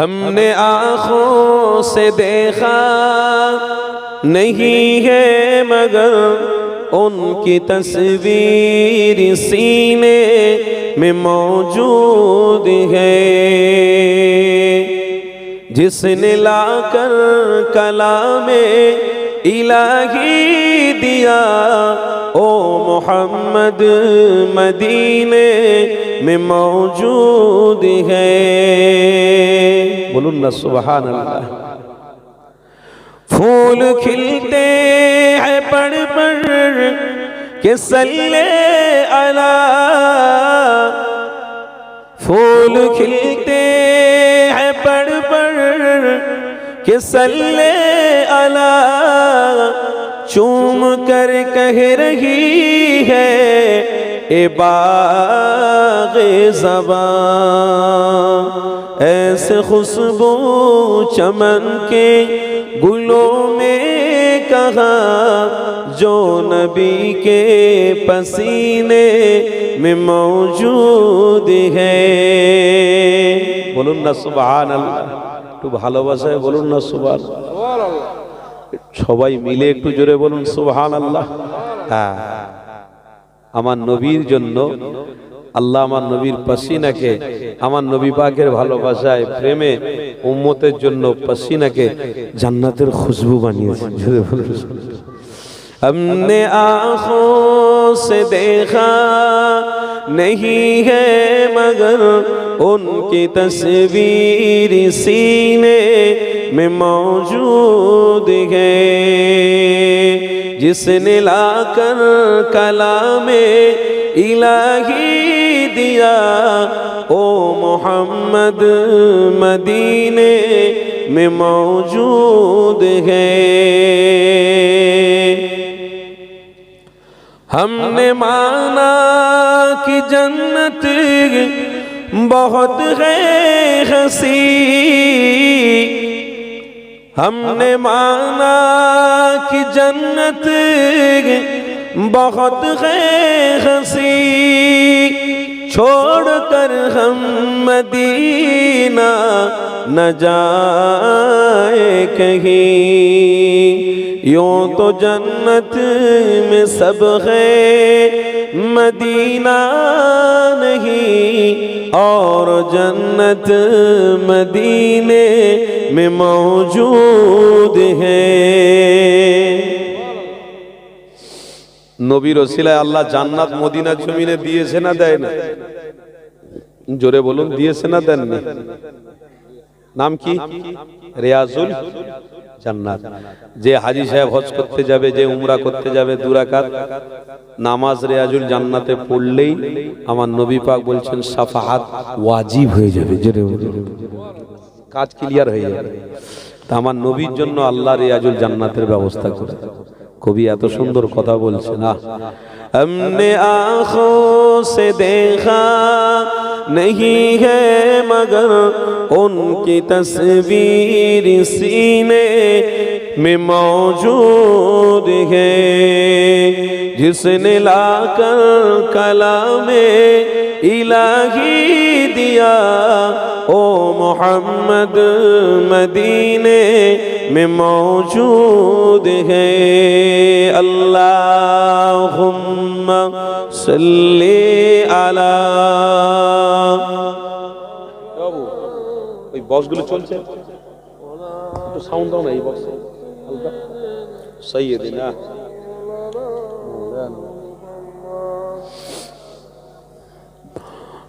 ہم نے آنکھوں سے دیکھا نہیں ہے مگر ان کی تصویر سینے میں موجود ہے۔ جس نے لا کر کلام الہی دیا ओ मोहम्मद मदीने में मौजूद है बोलून ना सुबहान अल्लाह फूल खिलते हैं पड़ पड़ के सल्ले अला फूल खिलते हैं पड़ पड़ के सल्ले अला چوم کر کہہ رہی ہے اے باغ زبان ایسے خوشبو چمن کے گلوں میں کہاں جو نبی کے پسینے میں موجود ہے۔ بولن نہ سبحان اللہ۔ تو بھالو بس ہے بولن سبحان اللہ۔ সবাই মিলে একটু জোরে বলুন সুবহান আল্লাহ হ্যাঁ আমার নবীর জন্য আল্লাহ আমার নবীর পাসিনাকে আমার নবী পাকের ভালোবাসায় প্রেমে উম্মতের জন্য পাসিনাকে জান্নাতের খুশবু বানিয়েছে জোরে বলুন हमने आंखों से देखा नहीं है मगर उनकी तस्वीर सीने میں موجود ہے جس نے لا کر کلام الہی دیا، او محمد مدینے میں موجود ہے ہم نے مانا کہ جنت بہت ہے حسین ہم نے مانا کہ جنت بہت ہے ہنسی چھوڑ کر ہم مدینہ نہ جائے کہیں۔ یوں تو جنت میں سب ہے مدینہ نہیں اور جنت مدینے میں موجود ہے নবীর ওসিলায় আল্লাহ জান্নাত মদিনা জমিনে দিয়েছে না দেয় না? জোরে বলুন, দিয়েছে না দেননি নাম কি? রেয়াজুল জান্নাত। যে হাজি সাহেব হজ করতে যাবে, যে উমরা করতে যাবে দুরাকাত নামাজ রেয়াজুল জান্নাতে পড়লেই আমার নবী পাক বলছেন সাফাহাত ওয়াজিব হয়ে যাবে জোরে বলুন। কাজ ক্লিয়ার হয়ে যাবে তা আমার নবীর জন্য আল্লাহ রিয়াজুল জান্নাতের ব্যবস্থা করে কবি এত সুন্দর কথা বলছে না हमने आंखों से देखा नहीं है मगर उनकी तस्वीर सीने में मौजूद है جس نے لا کر کلام الہی دیا او محمد مدینے میں موجود ہے۔ اللہم صلی علیہ ওই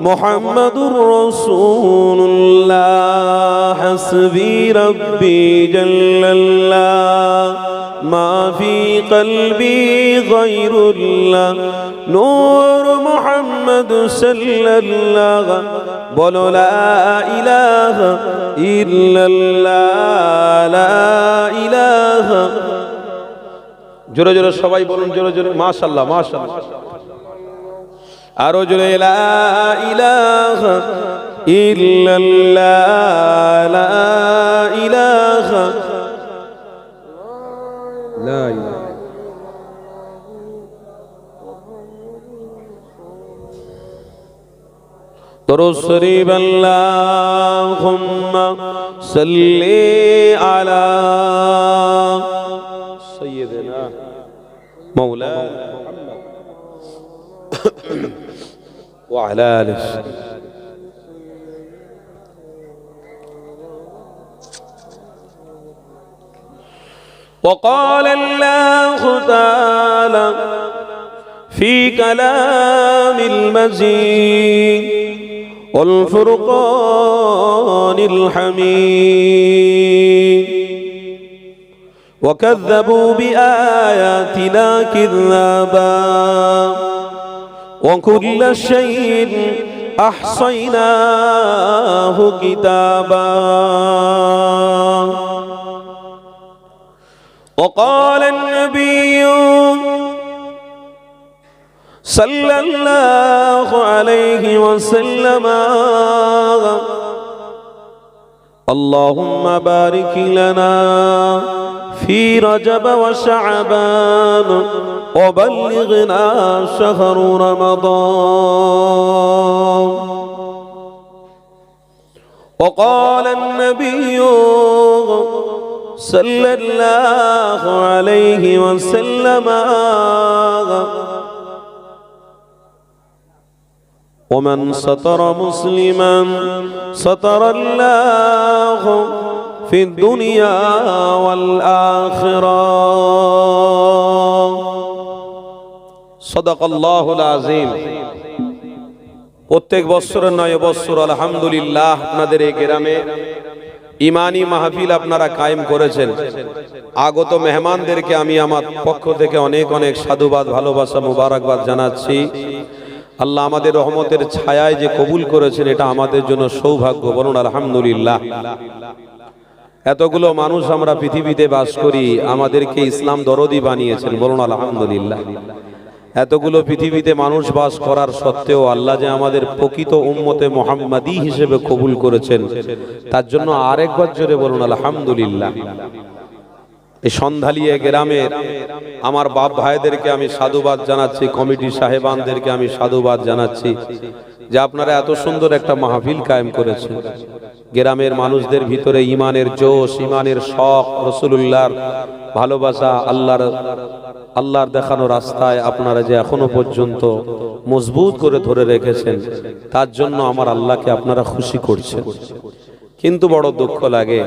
محمد رسول الله حسبي ربي جل الله ما في قلبي غير الله نور محمد صلى الله বলো লা ইলাহা ইল্লাল্লাহ লা ইলাহা জোরে জোরে সবাই বলুন জোরে জোরে মাশাআল্লাহ মাশাআল্লাহ আরো জোরে লা ইলাহা ইল্লাল্লাহ লা ইলাহা লা ইলাহা درود شريف اللهم صل على سيدنا مولانا وعلى آله. وقال الله تعالى في كلام المزيد والفرقان الحميد. وكذبوا بآياتنا كذابا. وكل شيء أحصيناه كتابا وقال النبي صلى الله عليه وسلم اللهم بارك لنا في رجب وشعبان وبلغنا شهر رمضان. وقال النبي صلى الله عليه وسلم ومن ستر مسلما ستر الله في الدنيا والآخرة صدق الله العظيم প্রত্যেক বছরের নয় বছর আলহামদুলিল্লাহ আপনাদের এই গ্রামে ইমানি মাহফিল আপনারা কায়েম করেছেন আগত মেহমানদেরকে আমি আমার পক্ষ থেকে অনেক অনেক সাধুবাদ ভালোবাসা মুবারকবাদ জানাচ্ছি আল্লাহ আমাদের রহমতের ছায়ায় যে কবুল করেছেন এটা আমাদের জন্য সৌভাগ্য বলুন আলহামদুলিল্লাহ এতগুলো মানুষ আমরা পৃথিবীতে বাস করি, আমাদেরকে ইসলাম দরদি বানিয়েছেন। বলুন, আলহামদুলিল্লাহ। এতগুলো পৃথিবীতে মানুষ বাস করার সত্ত্বেও আল্লাহ যে আমাদের প্রকৃত উম্মতে মোহাম্মদী হিসেবে কবুল করেছেন, তার জন্য আরেকবার জোরে বলুন, আলহামদুলিল্লাহ। এই সন্ধালিয়া গ্রামের আমার বাপ ভাইদেরকে আমি সাধুবাদ জানাচ্ছি কমিটি সাহেবানদেরকে আমি সাধুবাদ জানাচ্ছি। যে আপনারা এত সুন্দর একটা মাহফিল কায়েম করেছেন। গ্রামের মানুষদের ভিতরে ইমানের জোশ ইমানের শখ রসুল্লাহর ভালোবাসা, আল্লাহর আল্লাহর দেখানো রাস্তায় আপনারা যে এখনও পর্যন্ত মজবুত করে ধরে রেখেছেন, তার জন্য আমার আল্লাহকে আপনারা খুশি করছেন। কিন্তু বড় দুঃখ লাগে,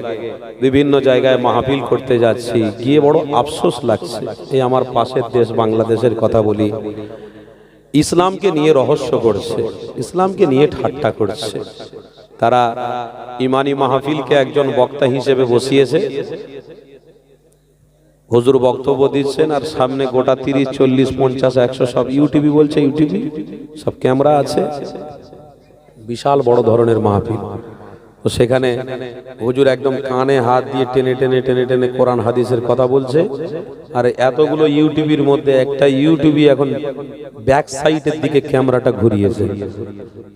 বিভিন্ন জায়গায় মাহফিল করতে যাচ্ছি, গিয়ে বড় আফসোস লাগছে। এই আমার পাশের দেশ বাংলাদেশের কথা বলি। ইসলামকে নিয়ে রহস্য করছে, ইসলামকে নিয়ে ঠাট্টা করছে। তারা ইমানি মাহফিলকে একজন বক্তা হিসেবে বসিয়েছে। হজুর বক্তব্য দিচ্ছেন আর সামনে গোটা তিরিশ, চল্লিশ, পঞ্চাশ, একশো সব ইউটিভি বলছে ইউটিভি সব ক্যামেরা আছে। বিশাল বড় ধরনের মাহফিল। তো সেখানে হুজুর একদম কানে হাত দিয়ে টেনে টেনে টেনে টেনে কোরআন হাদিসের কথা বলছে। আর এতগুলো ইউটিউবের মধ্যে একটা ইউটিউবি এখন ব্যাক সাইডের দিকে ক্যামেরাটা ঘুরিয়েছে।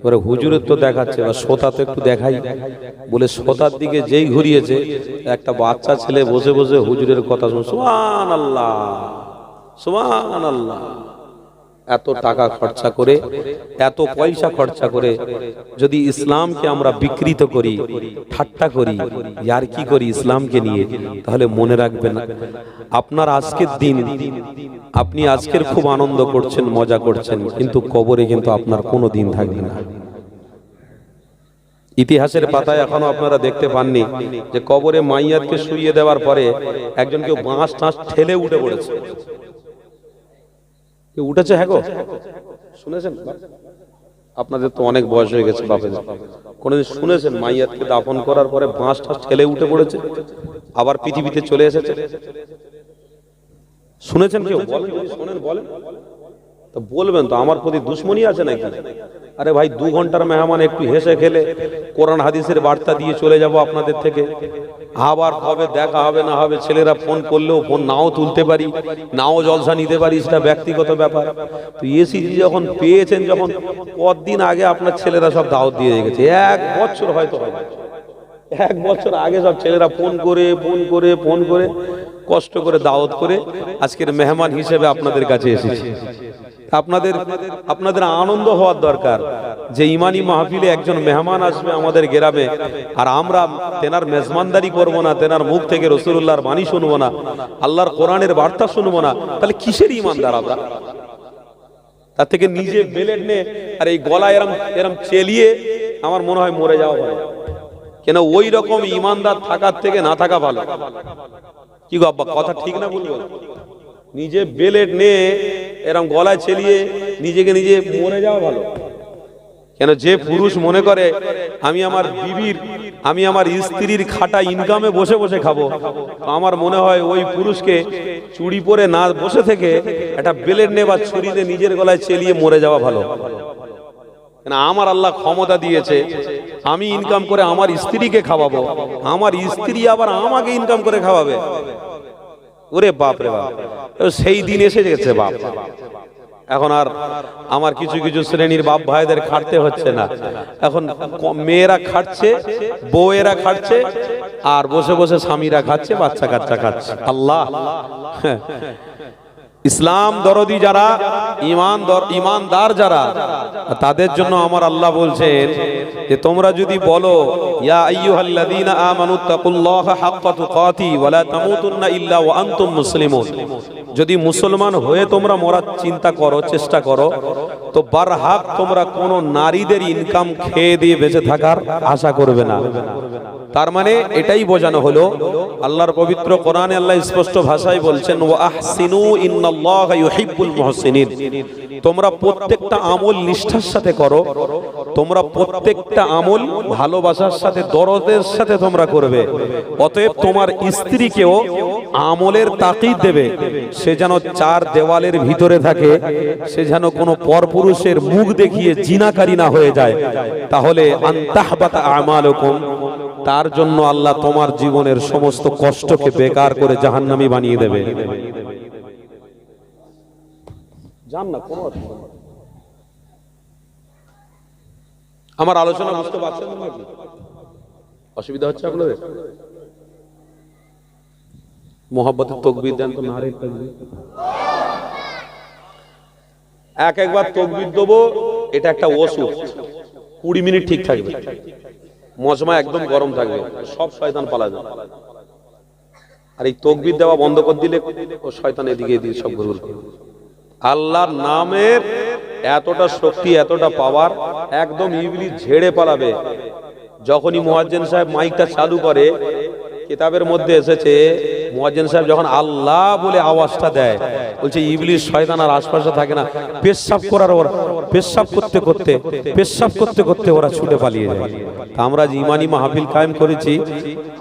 এবারে হুজুরের তো দেখাচ্ছে বা শ্রোতা তো একটু দেখাই। বলে শ্রোতার দিকে যেই ঘুরিয়েছে, একটা বাচ্চা ছেলে বসে বসে হুজুরের কথা শুন সুমান আল্লাহ সুমান আল্লাহ এত টাকা খরচা করে এত পয়সা খরচা করে যদি ইসলামকে আমরা বিকৃত করি ঠাট্টা করি ইয়ার কি করি ইসলামকে নিয়ে? তাহলে মনে রাখবেন আপনার আজকের দিন আপনি আজকের খুব আনন্দ করছেন মজা করছেন কিন্তু কবরে কিন্তু আপনার কোনো দিন থাকবে না। ইতিহাসের পাতায় এখনও আপনারা দেখতে পাননি যে কবরে মাইয়াতকে শুইয়ে দেওয়ার পরে একজন কেউ বাঁশ টাঁস ঠেলে উঠে পড়েছে। উঠেছে? হ্যাঁ গো। শুনেছেন? আপনাদের তো অনেক বয়স হয়ে গেছে বাপের। কোনোদিন শুনেছেন মাইয়াতকে দাফন করার পরে বাঁশ টাস ঠেলে উঠে পড়েছে? আবার পৃথিবীতে চলে এসেছে? শুনেছেন কেউ? বলেন শোনেন, বলেন। তো বলবেন তো, আমার প্রতি দুশ্মনী আছে নাকি? আরে ভাই, দু ঘণ্টার মেহমান একটু হেসে খেলে কোরআন হাদিসের বার্তা দিয়ে চলে যাব আপনাদের থেকে। আবার কবে দেখা হবে, না হবে, ছেলেরা ফোন করলেও ফোন নাও তুলতে পারি, নাও জলসা নিতে পারি, সেটা ব্যক্তিগত ব্যাপার। তো এসিজি যখন পেয়েছেন, যখন কদিন আগে আপনার ছেলেরা সব দাওয়াত দিয়ে রেখেছে এক বছর হয়তো হয় এক বছর আগে সব ছেলেরা ফোন করে ফোন করে ফোন করে। কষ্ট করে দাওয়াত করে আজকের মেহমান হিসেবে আপনাদের কাছে এসেছি। আপনাদের আপনাদের আনন্দ হওয়ার দরকার যে ইমানি মাহফিলে একজন মেহমান আসবে আমাদের গ্রামে আর আমরা তেনার মেজমানদারি করব না, তেনার মুখ থেকে রসুল্লাহর বাণী শুনব না, আল্লাহর কোরআনের বার্তা শুনব না, তাহলে কিসের ইমানদার আমরা? তার থেকে নিজে বেলেট নে আর এই গলা এরম এরম চেলিয়ে আমার মনে হয় মরে যাওয়া ভালো। কেন ওই রকম ইমানদার থাকার থেকে না থাকা ভালো। কি গো কথা ঠিক না বলব নিজে বেলেট নে, এরম গলায় ছেলিয়ে নিজেকে নিজে মরে যাওয়া ভালো। কেন যে পুরুষ মনে করে, আমি আমার বিবির, আমি আমার স্ত্রীর খাটা ইনকামে বসে বসে খাব আমার মনে হয় ওই পুরুষকে চুড়ি পরে না বসে থেকে একটা বেলেট নে বা ছুরিতে নিজের গলায় চেলিয়ে মরে যাওয়া ভালো। কেন আমার আল্লাহ ক্ষমতা দিয়েছে, আমি ইনকাম করে আমার স্ত্রীকে খাওয়াবো, আমার স্ত্রী আবার আমাকে ইনকাম করে খাওয়াবে। ওরে বাপ রে বাপ সেই দিন এসে গেছে বাপ। এখন আর আমার কিছু কিছু শ্রেণির বাপ ভাইদের খাটতে হচ্ছে না। এখন মেয়েরা খাটছে, বউয়েরা খাটছে, আর বসে বসে স্বামীরা খাচ্ছে, বাচ্চা কাচ্চা খাচ্ছে। আল্লাহ। ইসলাম দরদি যারা, ইমান দর- ইমানদার যারা, তাদের জন্য আমার আল্লাহ বলছেন যে তোমরা যদি বলো, ইয়া যদি মুসলমান হয়ে তোমরা মরার চিন্তা করো, চেষ্টা করো তো বারহাক তোমরা কোন নারীদের ইনকাম খেয়ে দিয়ে বেঁচে থাকার আশা করবে না। তার মানে এটাই বোঝানো হলো, আল্লাহর পবিত্র কোরআনে আল্লাহ স্পষ্ট ভাষায় বলছেন, ওয়া আহসিনু ইন্নাল্লাহা ইউহিব্বুল মুহসিনিন। তোমরা প্রত্যেকটা আমল নিষ্ঠার সাথে করো। তোমরা প্রত্যেকটা আমল ভালোবাসার সাথে, দরদের সাথে তোমরা করবে। অতএব তোমার স্ত্রীকেও আমলের তাকিদ দেবে। সে যেন চার দেওয়ালের ভিতরে থাকে। সে যেন কোনো পরপুরুষের মুখ দেখিয়ে জিনাকারী না হয়ে যায়। তাহলে আন্তাহবাতা আমালুকুম। তার জন্য আল্লাহ তোমার জীবনের সমস্ত কষ্টকে বেকার করে জাহান্নামি বানিয়ে দেবে। যান না কোনো অসুবিধা আমার আলোচনা বুঝতে পারছেন নাকি? অসুবিধা হচ্ছে আপনাদের? মোহাম্মতের তকবির দেন তো নারে এক একবার তকবির দেবো, এটা একটা ওষুধ। কুড়ি মিনিট ঠিক থাকবে। মজমা একদম গরম থাকবে। সব শয়তান পালা যাবে আর এই তকবির দেওয়া বন্ধ করে দিলে শয়তান এদিকে এদিকে সব করবে। আল্লাহর নামের এতটা শক্তি, এতটা পাওয়ার একদম ইবলি ঝেড়ে পালাবে। যখনই মুয়াজ্জিন সাহেব মাইকটা চালু করে, কিতাবের মধ্যে এসেছে, মুয়াজ্জিন সাহেব যখন আল্লাহ বলে আওয়াজটা দেয়, বলছে, ইবলিস, শয়তান আর আশপাশে থাকে না। পেশাব করার ওরা, পেশাব করতে করতে, পেশাব করতে করতে ওরা ছুটে পালিয়ে যায়। আমরা ইমানি মাহফিল কায়েম করেছি,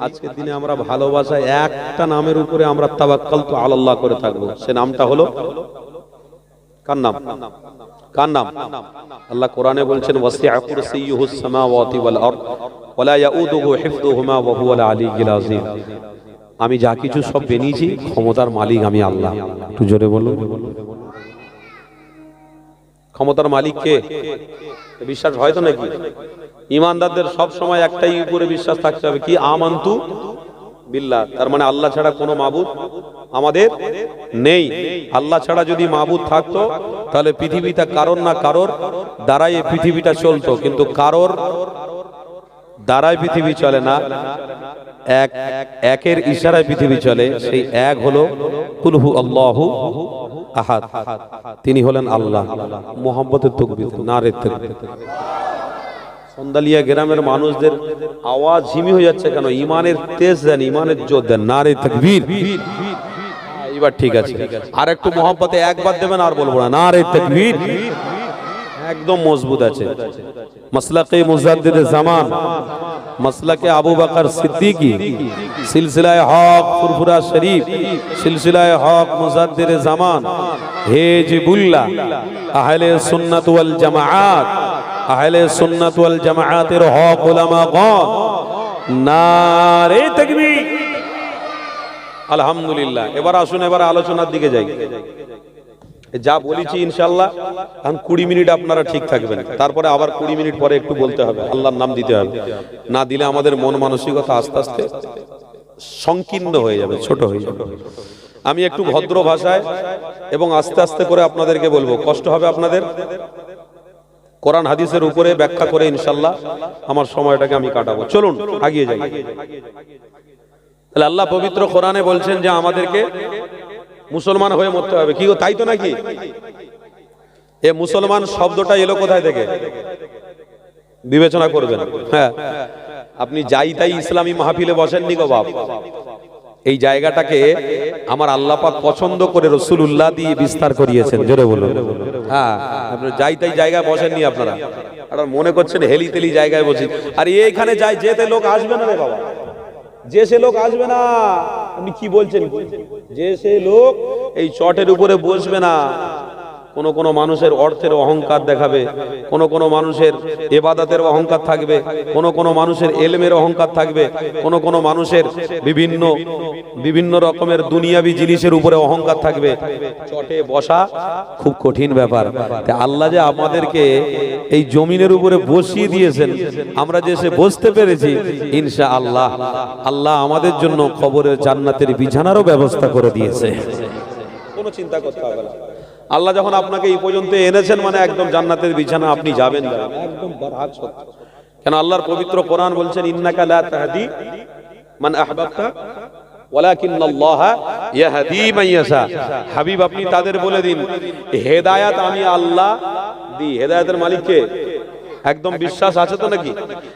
আজকের দিনে আমরা ভালোবাসায় একটা নামের উপরে আমরা তাবাক্কাল তো আল্লাহ করে থাকব। সে নামটা হলো কার নাম? কার নাম? আল্লাহ কোরআনে বলছেন, ওয়াসিআ কুরসিয়ুহুস সামাওয়াতি ওয়াল আরদ, ওয়ালা ইয়াউদুহু হিফযুহুমা ওয়া হুয়াল আলিয়্যুল আযীম। আমি যা কিছু সব বেনিয়েছি, ক্ষমতার মালিক আমি আল্লাহ। একটু জোরে বলুন। ক্ষমতার মালিক কে? বিশ্বাস হয় তো নাকি? ইমানদারদের সব সময় একটাই উপরে বিশ্বাস থাকতে হবে, কি? আমান্তু বিল্লাহ। তার মানে আল্লাহ ছাড়া কোনো মাবুদ আমাদের নেই। আল্লাহ ছাড়া যদি মাবুদ থাকতো, তাহলে পৃথিবীটা কারোর না কারোর দ্বারাই এই পৃথিবীটা চলতো। কিন্তু কারোর দ্বারাই পৃথিবী চলে না, এক, একের ইশারায় পৃথিবী চলে, সেই এক হলো কুলহু আল্লাহু আহাদ। তিনি হলেন আল্লাহ। মোহাম্মদের তকবির নারে তকবির। সন্দালিয়া গ্রামের মানুষদের আওয়াজ ঝিমি হয়ে যাচ্ছে কেন? ইমানের তেজ দেন, ইমানের জোর দেন, নারে তকবীর। এবার ঠিক আছে। আর একটু মোহাম্মতে একবার দেবেন, আর বলব না। নারে তকবীর। একদম মজবুত আছে। মাসলাকে মুজাদ্দিদ জামান, মাসলাকে আবু বকর সিদ্দিকী, সিলসিলায় হক ফুরফুরা শরীফ, সিলসিলায় হক মুজাদ্দিদ জামান, হেজিবুল্লাহ, আহলে সুন্নাত ওয়াল জামাআত। আহলে সুন্নাত ওয়াল জামাআতের হক উলামাগণ নারে তাকবীর। আলহামদুলিল্লাহ। এবার আসুন, এবার আলোচনার দিকে যাই। যা বলেছি ইনশাল্লাহ এখন কুড়ি মিনিট আপনারা ঠিক থাকবেন। তারপরে আবার কুড়ি মিনিট পরে একটু বলতে হবে, আল্লাহর নাম দিতে হবে। না দিলে আমাদের মন মানসিকতা আস্তে আস্তে সংকীর্ণ হয়ে যাবে, ছোট হয়ে যাবে। আমি একটু ভদ্র ভাষায় এবং আস্তে আস্তে করে আপনাদেরকে বলব, কষ্ট হবে আপনাদের? কোরআন হাদিসের উপরে ব্যাখ্যা করে ইনশাল্লাহ আমার সময়টাকে আমি কাটাবো। চলুন, আগিয়ে যাই। তাহলে আল্লাহ পবিত্র কোরআনে বলছেন যে আমাদেরকে মুসলমান হয়ে মরতে হবে। কি তাই তো নাকি? এ মুসলমান শব্দটা এলো কোথায় থেকে? বিবেচনা করবেন। হ্যাঁ। আপনি যাই তাই ইসলামী মাহফিলে বসেননি গো বাপ। এই জায়গাটাকে আমার আল্লাহ পাক পছন্দ করে রসুল্লাহ দিয়ে বিস্তার করিয়েছেন। জোরে বলুন। হ্যাঁ যাই তাই জায়গায় বসেননি আপনারা। আপনারা মনে করছেন হেলি তেলি জায়গায় বসি। আর এইখানে যাই, যেতে লোক আসবে না রে বাবা। যে সে লোক আসবে না, আপনি কি বলছেন? যে সে লোক এই চটের উপরে বসবে না। কোন কোন মানুষের অর্থের অহংকার দেখাবে, কোন কোন মানুষের এবাদাতের অহংকার থাকবে, কোন কোন মানুষের এলমের অহংকার থাকবে, কোন কোন মানুষের বিভিন্ন বিভিন্ন রকমের দুনিয়াবি জিনিসের উপরে অহংকার থাকবে। চটে বসা খুব কঠিন ব্যাপার। আল্লাহ যে আমাদেরকে এই জমিনের উপরে বসিয়ে দিয়েছেন, আমরা যে সে বসতে পেরেছি ইনশা আল্লাহ আল্লাহ আমাদের জন্য খবরের জান্নাতের বিছানারও ব্যবস্থা করে দিয়েছে। কোনো চিন্তা করতে হবে না। আল্লাহ যখন আপনাকে এই পর্যন্ত এনেছেন মানে একদম জান্নাতের বিছানা আপনি যাবেন। একদম কেন আল্লাহর পবিত্র কোরআন বলছেন ইন্নাকা লা তাহদি মান আহবাবতা ওয়ালাকিন আল্লাহ ইয়াহদি ইয়াশা। হাবিব আপনি তাদের বলে দিন হেদায়েত আমি আল্লাহ দিই। হেদায়েতের মালিক কে একদম বিশ্বাস আছে তো নাকি?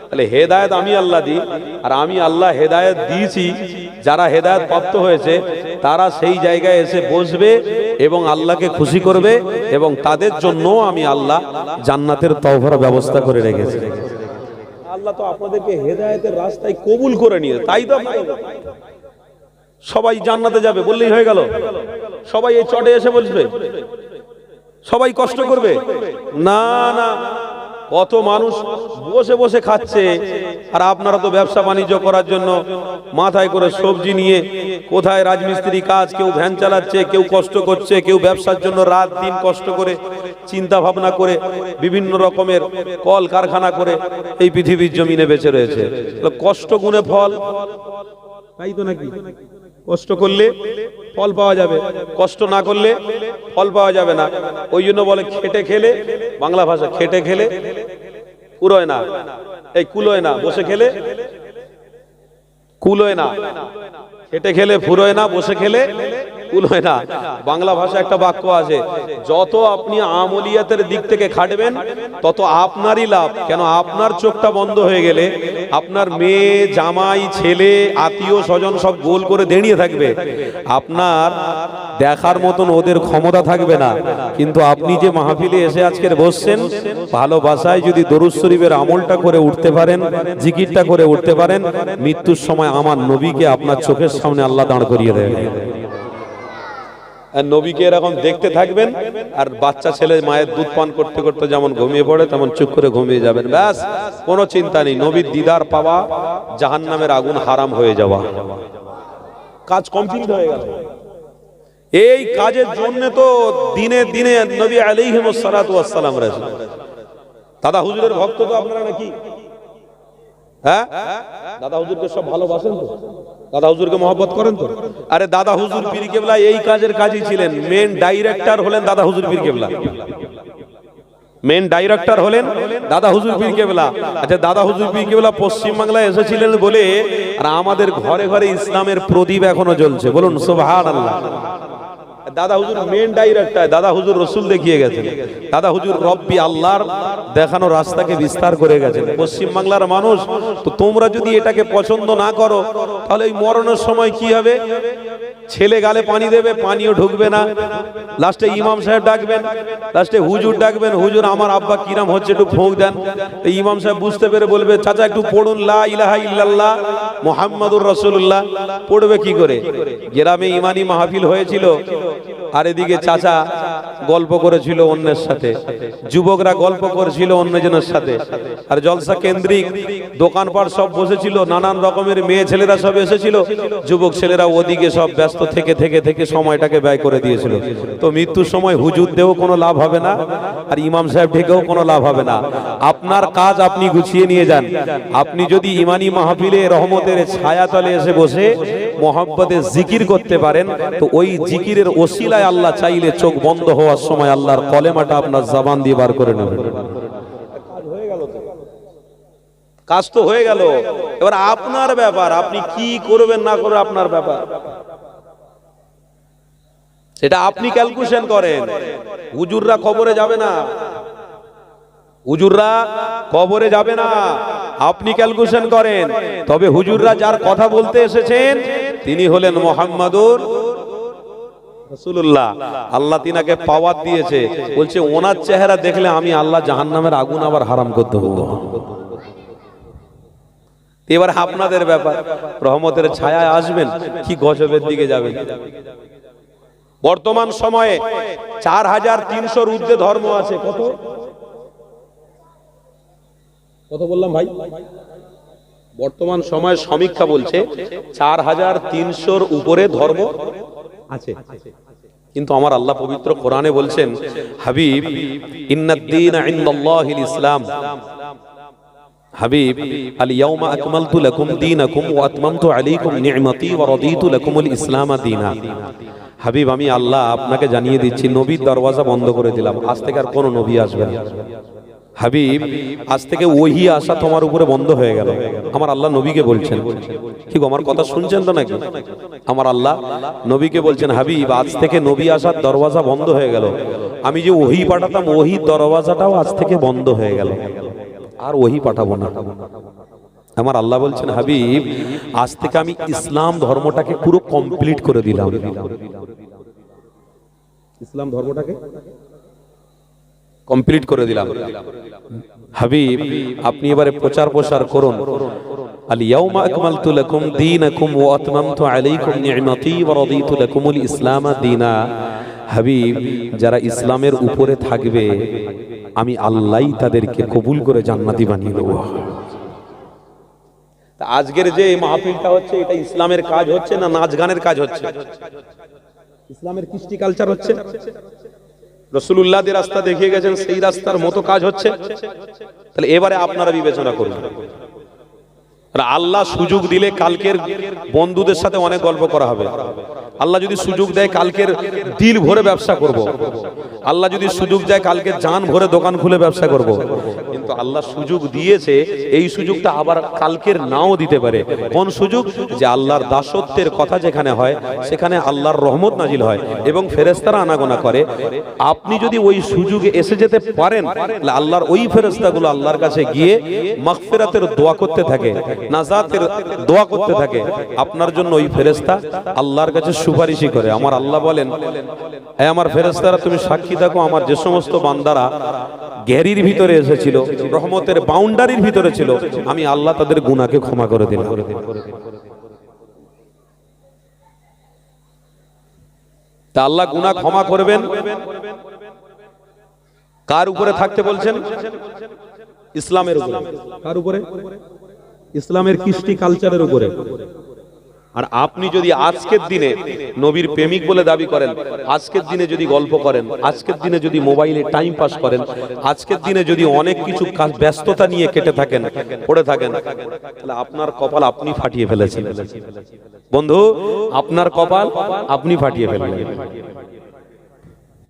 তাহলে হেদায়েত আমি আল্লাহ দিই আর আমি আল্লাহ হেদায়েত দিয়েছি যারা হেদায়ত প্রাপ্ত হয়েছে, তারা সেই জায়গায় এসে বসবে এবং আল্লাহকে খুশি করবে এবং তাদের জন্য আমি আল্লাহ জান্নাতের তওফার ব্যবস্থা করে রেখেছি। আল্লাহ তো আপনাদেরকে হেদায়েতের রাস্তায় কবুল করে নিয়ে, তাই তো সবাই জান্নাতে যাবে, বললেই হয়ে গেল। সবাই এই চটে এসে বসবে। সবাই কষ্ট করবে। না না কত মানুষ বসে বসে খাচ্ছে। আর আপনারা তো ব্যবসা বাণিজ্য করার জন্য মাথায় করে সবজি নিয়ে কোথায় রাজমিস্ত্রি কাজ, কেউ ভ্যান চালাচ্ছে, কেউ কষ্ট করছে, কেউ ব্যবসার জন্য রাত দিন কষ্ট করে চিন্তা ভাবনা করে বিভিন্ন রকমের কল কারখানা করে এই পৃথিবীর জমিনে বেঁচে রয়েছে। কষ্ট গুণে ফল। তাই তো নাকি? কষ্ট করলে ফল পাওয়া যাবে, কষ্ট না করলে ফল পাওয়া যাবে না। ওই জন্য বলে খেটে খেলে, বাংলা ভাষা খেটে খেলে কুরোয় না। এই কুলোয় না, বসে খেলে, কুলোয় না। খেটে খেলে, ফুরোয় না, বসে খেলে কুলোয় না। বাংলা ভাষা একটা বাক্য আছে, যত আপনি আমলিয়াতের দিক থেকে খাটবেন, তত আপনারই লাভ। কেন আপনার চোখটা বন্ধ হয়ে গেলে, আপনার মেয়ে, জামাই, ছেলে, আত্মীয়, স্বজন সব গোল করে দাঁড়িয়ে থাকবে। আপনার দেখার মতন ওদের ক্ষমতা থাকবে না। কিন্তু আপনি যে মাহফিলে এসে আজকের বসছেন ভালোবাসায় যদি দরুদ শরীফের আমলটা করে উঠতে পারেন, জিকিরটা করে উঠতে পারেন, মৃত্যুর সময় আমার নবীকে আপনার চোখের সামনে আল্লাহ দাঁড় করিয়ে দেবে নবীকে এরকম দেখতে থাকবেন, আর বাচ্চা ছেলে মায়ের দুধ পান করতে করতে যেমন ঘুমিয়ে পড়ে, তেমন চুপ করে ঘুমিয়ে যাবেন। ব্যাস, কোনো চিন্তা নেই, নবীর দিদার পাওয়া জাহান নামের আগুন হারাম হয়ে যাওয়া। কাজ কমপ্লিট হয়ে গেল। এই কাজের জন্য তো দিনে দিনে নবী আলাইহিমুস সালাতু ওয়াস সালাম রাসূল দাদা হুজুরের ভক্ত তো আপনারা নাকি? হ্যাঁ? দাদা হুজুরকে সব ভালোবাসেন তো? দাদা হুজুরকে মহব্বত করেন তো? আরে দাদা হুজুর পীর কেবলা এই কাজের কাজই ছিলেন। মেন ডাইরেক্টর হলেন দাদা হুজুর পীর কেবলা। মেন ডাইরেক্টর হলেন দাদা হুজুর পীর কেবলা। আচ্ছা দাদা হুজুর পীর কেবলা পশ্চিম বাংলায় এসেছিলেন বলে আর আমাদের ঘরে ঘরে ইসলামের প্রদীপ এখনও জ্বলছে। বলুন, সুবহানাল্লাহ। দাদা হুজুর মেন ডাইরেক্টর দাদা হুজুর রসুল দেখিয়ে গেছেন। দাদা হুজুর রব্বি আল্লাহর দেখানো রাস্তাকে বিস্তার করে গেছেন। পশ্চিম বাংলার মানুষ, তো তোমরা যদি এটাকে পছন্দ না করো, তাহলে এই মরণের সময় কি হবে? ছেলে গালে পানি দেবে, পানিও ঢুকবে না। লাস্টে ইমাম সাহেব ডাকবেন, লাস্টে হুজুর ডাকবেন, হুজুর আমার আব্বা কিরাম হচ্ছে, একটু ফোঁক দেন। ইমাম সাহেব বুঝতে পেরে বলবে, চাচা, একটু পড়ুন, লা ইলাহা ইল্লাল্লাহ, মুহাম্মাদুর রাসূলুল্লাহ। পড়বে কি করে? গ্রামে ইমানি মাহফিল হয়েছিল আর এদিকে চাচা গল্প করেছিল অন্যের সাথে। যুবকরা গল্প করেছিল অন্যজনের সাথে। আর জলসা কেন্দ্রিক দোকানপাট সব বসেছিল নানান রকমের মেয়ে ছেলেরা সব এসেছিল। যুবক ছেলেরা ওদিকে সব ব্যস্ত থেকে থেকে থেকে সময়টাকে ব্যয় করে দিয়েছিল। তো মৃত্যুর সময় হুজুর দেও কোনো লাভ হবে না আর ইমাম সাহেব ঢেকেও কোনো লাভ হবে না। আপনার কাজ আপনি গুছিয়ে নিয়ে যান। আপনি যদি ইমানি মাহফিলে রহমতের ছায়াতলে এসে বসে মোহাম্মতে জিকির করতে পারেন, তো ওই জিকিরের ওসিলায় আল্লাহ চাইলে চোখ বন্ধ হওয়ার সময় আল্লাহর কলেমাটা আপনার জবান দিয়ে বার করে নেবেন। কাজ তো হয়ে গেল। এবার আপনার ব্যাপার, আপনি কি করবেন না করবেন আপনার ব্যাপার। সেটা আপনি ক্যালকুলেশন করেন। হুজুররা খবরে যাবে না। হুজুররা কবরে যাবে না। আপনি ক্যালকুলেশন করেন। তবে হুজুররা যার কথা বলতে এসেছেন, তিনি হলেন মোহাম্মদুর আল্লাহ তিনাকে পাওয়ার দিয়েছে। বলছে, ওনার চেহারা দেখলে আমি আল্লাহ জাহান্নামের আগুন আবার হারাম করতে এবার আপনাদের ব্যাপার, রহমতের ছায়ায় আসবেন, কি গজবের দিকে যাবেন। বর্তমান সময়ে চার হাজার তিনশোর ঊর্ধ্বে ধর্ম আছে, কত? কত বললাম ভাই। বর্তমান সময় সমীক্ষা বলছে চার হাজার তিনশোর উপরে ধর্ম আছে। কিন্তু আমার আল্লাহ পবিত্র কোরআনে বলছেন, হাবিব ইন্নাদ্দিন ইসলাম। হাবিব, আল ইয়াউমা আকমালতু লাকুম দীনাকুম ওয়া আতমামতু আলাইকুম নি'মাতি ওয়া রাদিতু লাকুমুল ইসলাম দীনা। হাবিব, আমি আল্লাহ আপনাকে জানিয়ে দিচ্ছি, নবীর দরওয়াজা বন্ধ করে দিলাম। আজ থেকে আর কোনো নবী আসবে না। হাবিব আজ থেকে ওহি আসা তোমার উপরে বন্ধ হয়ে গেল। আমার আল্লাহ নবীকে বলছেন। কি গো, আমার কথা শুনছেন তো নাকি? আমার আল্লাহ নবীকে বলছেন হাবিব আজ থেকে নবী আসার দরওয়াজা বন্ধ হয়ে গেল। আমি যে ওহি পাঠাতাম ওহি দরওয়াজাটাও আজ থেকে বন্ধ হয়ে গেল। আর ওহি পাঠাবো না। আমার আল্লাহ বলছেন হাবিব আজ থেকে আমি ইসলাম ধর্মটাকে পুরো কমপ্লিট করে দিলাম। ইসলাম ধর্মটাকে? কমপ্লিট করে দিলাম। হাবিব, আপনি এবারে প্রচার প্রসার করুন। লাকুম দীনাকুম ওয়া আতমামতু আলাইকুম নি'মাতি ওয়া রাদিতু লাকুমুল ইসলাম দীনা। হাবিব, যারা ইসলামের উপরে থাকবে, আমি আল্লাহই তাদেরকে কবুল করে জান্নাতি বানিয়ে দেবো। আজকের যে মাহফিলটা হচ্ছে, এটা ইসলামের কাজ হচ্ছে না নাচ গানের কাজ হচ্ছে? ইসলামের কৃষ্টি কালচার হচ্ছে? রসুল্লাহ রাস্তা দেখিয়ে গেছেন সেই রাস্তার মতো কাজ হচ্ছে। তাহলে এবারে আপনারা বিবেচনা করুন। আল্লাহ সুযোগ দিলে কালকের বন্ধুদের সাথে অনেক গল্প করা হবে। আল্লাহ যদি সুযোগ দেয় কালকের দিল ভরে ব্যবসা করব। আল্লাহ যদি সুযোগ দেয় কালকে জান ভরে দোকান খুলে ব্যবসা করব। কিন্তু আল্লাহ সুযোগ দিয়েছে, এই সুযোগটা আবার কালকের নাও দিতে পারে। কোন সুযোগ? যে আল্লাহর দাসত্বের কথা যেখানে হয়, সেখানে আল্লাহর রহমত নাজিল হয় এবং ফেরেস্তারা আনাগোনা করে। আপনি যদি ওই সুযোগে এসে যেতে পারেন আল্লাহর ওই ফেরেস্তাগুলো আল্লাহর কাছে গিয়ে মাগফিরাতের দোয়া করতে থাকে। নাজাতের দোয়া করতে থাকে, আপনার জন্য ওই ফেরেস্তা আল্লাহর কাছে সুপারিশই করে। আমার আল্লাহ বলেন হ্যাঁ আমার ফেরেস্তারা তুমি সাক্ষী থাকো, আমার যে সমস্ত বান্দারা গ্যারির ভিতরে এসেছিল, রহমতের বাউন্ডারির ভিতরে ছিল, আমি আল্লাহ তাদের গুণাকে ক্ষমা করে দিলাম। তা আল্লাহ গুনাহ ক্ষমা করবেন? কার উপরে থাকতে বলছেন? ইসলামের উপরে। কার উপরে? ইসলামের কৃষ্টি কালচারের উপরে। আর আপনি যদি আজকের দিনে নবীর প্রেমিক বলে দাবি করেন, আজকের দিনে যদি গল্প করেন, আজকের দিনে যদি মোবাইলে টাইম পাস করেন, আজকের দিনে যদি অনেক কিছু কাজ ব্যস্ততা নিয়ে কেটে থাকেন, পড়ে থাকেন, তাহলে আপনার কপাল আপনি ফাটিয়ে ফেলেছেন। বন্ধু, আপনার কপাল আপনি ফাটিয়ে ফেললেন।